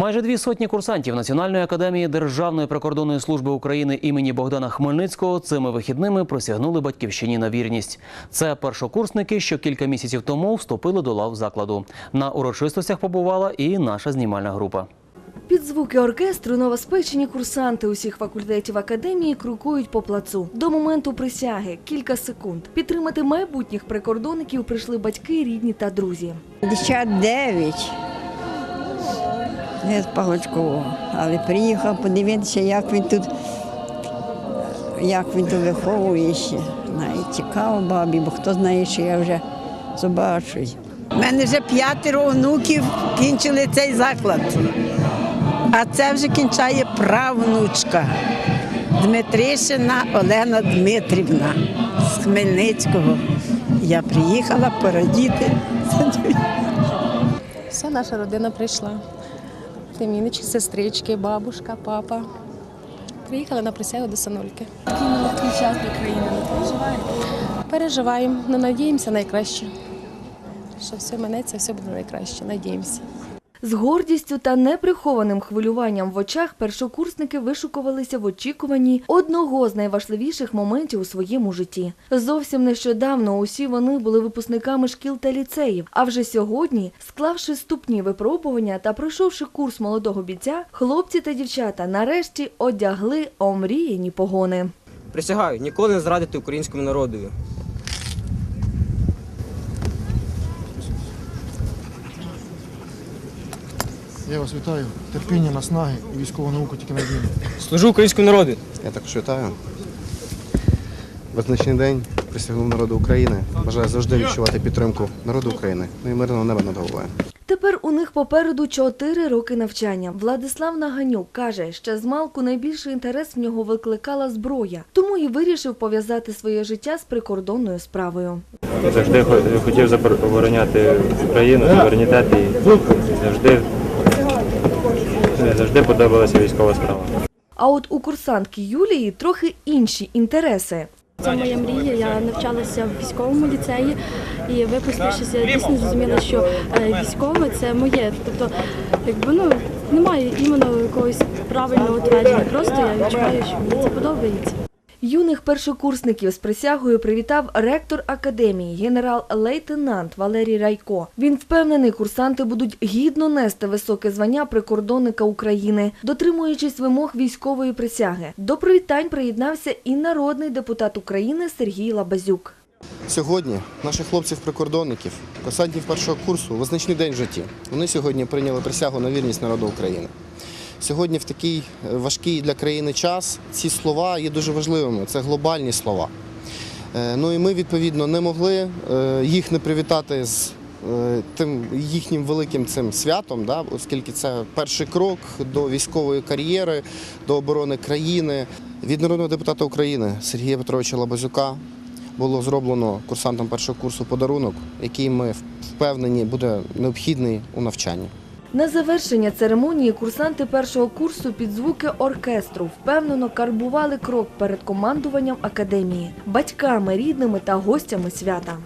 Майже дві сотні курсантів Національної академії Державної прикордонної служби України імені Богдана Хмельницького цими вихідними присягнули батьківщині на вірність. Це першокурсники, що кілька місяців тому вступили до лав закладу. На урочистостях побувала і наша знімальна група. Під звуки оркестру новоспечені курсанти усіх факультетів академії крокують по плацу. До моменту присяги кілька секунд. Підтримати майбутніх прикордонників прийшли батьки, рідні та друзі. Дівчат дев'ять. Я з Павлочкового. Але приїхав подивитися, як він тут, як він тут виховує ще. Навіть цікаво бабі, бо хто знає, що я вже побачу. У мене вже п'ятеро онуків кінчили цей заклад. А це вже кінчає правнучка Дмитришина Олена Дмитрівна з Хмельницького. Я приїхала порадіти. Вся наша родина прийшла. Племіннички, сестрички, бабушка, папа. Приїхали на присягу до Санульки. Який нелегкий час для країни переживаємо. Переживаємо, але надіємося найкраще. Що все минеться, все буде найкраще. Надіємося. З гордістю та неприхованим хвилюванням в очах першокурсники вишукувалися в очікуванні одного з найважливіших моментів у своєму житті. Зовсім нещодавно усі вони були випускниками шкіл та ліцеїв. А вже сьогодні, склавши ступні випробування та пройшовши курс молодого бійця, хлопці та дівчата нарешті одягли омріяні погони. Присягаю ніколи не зрадити українському народові. Я вас вітаю. Терпіння, наснаги і військову науку тільки на війні. Служу українському народу. Я також вітаю. Визначний день присягнув народу України. Бажаю завжди відчувати підтримку народу України. Ну і мирного неба над головою. Тепер у них попереду чотири роки навчання. Владислав Наганюк каже, ще з малку найбільший інтерес в нього викликала зброя, тому і вирішив пов'язати своє життя з прикордонною справою. Завжди хо- хотів забор- обороняти Україну, суверенітет і завжди, завжди подобалася військова справа. А от у курсантки Юлії трохи інші інтереси. Це моя мрія. Я навчалася в військовому ліцеї і випустившись, я дійсно зрозуміла, що е, військове це моє. Тобто, якби ну немає іменно якогось правильного твердження. Просто я відчуваю, що мені це подобається. Юних першокурсників з присягою привітав ректор академії, генерал-лейтенант Валерій Райко. Він впевнений, курсанти будуть гідно нести високе звання прикордонника України, дотримуючись вимог військової присяги. До привітань приєднався і народний депутат України Сергій Лабазюк. Сьогодні наших хлопців-прикордонників, курсантів першого курсу, визначний день в житті. Вони сьогодні прийняли присягу на вірність народу України. Сьогодні в такий е, важкий для країни час ці слова є дуже важливими. Це глобальні слова. Е, Ну і ми відповідно не могли е, їх не привітати з тим їхнім великим цим святом, да, оскільки це перший крок до військової кар'єри, до оборони країни. Від народного депутата України Сергія Петровича Лабазюка було зроблено курсантам першого курсу подарунок, який ми впевнені буде необхідний у навчанні. На завершення церемонії курсанти першого курсу під звуки оркестру впевнено карбували крок перед командуванням академії, батьками, рідними та гостями свята.